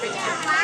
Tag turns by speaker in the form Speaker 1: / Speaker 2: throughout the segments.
Speaker 1: ไปจ้า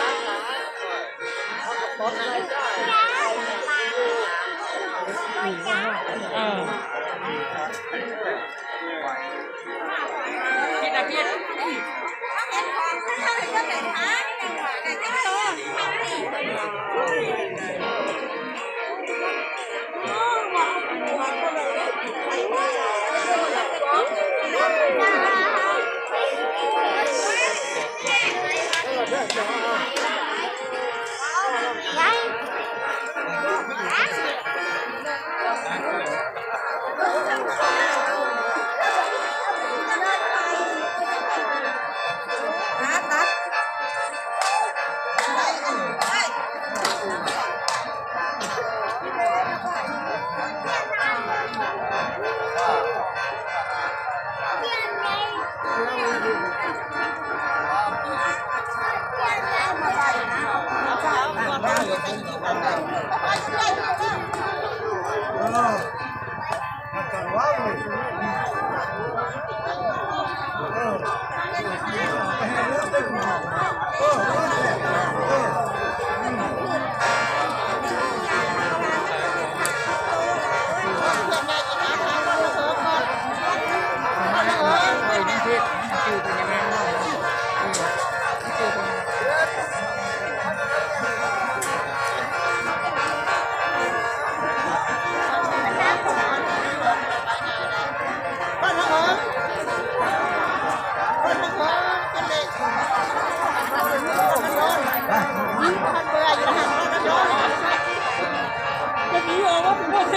Speaker 1: เมื่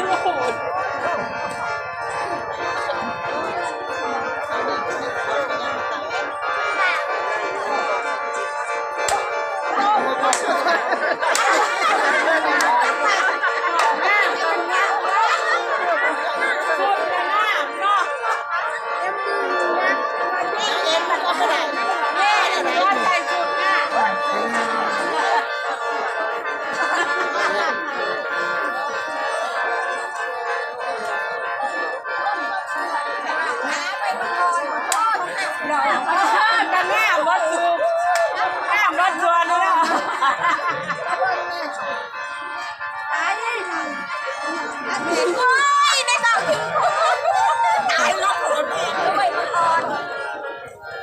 Speaker 1: ว่าผ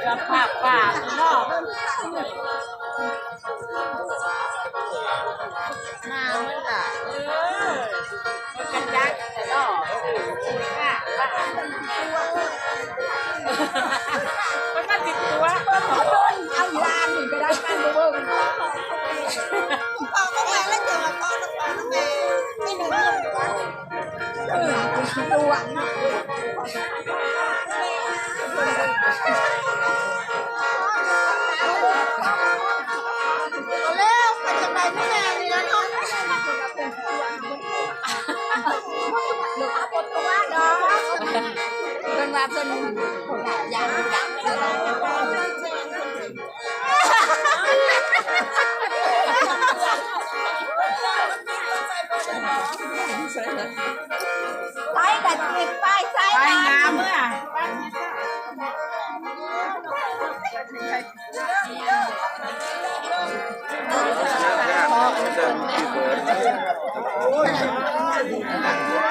Speaker 1: กับปากปากเนาะมาเมื่อไหร่เออมันกันยักษ์แต่เนาะค่ะบ้ามันมาติด ตัว
Speaker 2: เใส่กันติดป้ายใช้
Speaker 1: ไปงามเมื่อ
Speaker 3: เดินที่เบิร์ด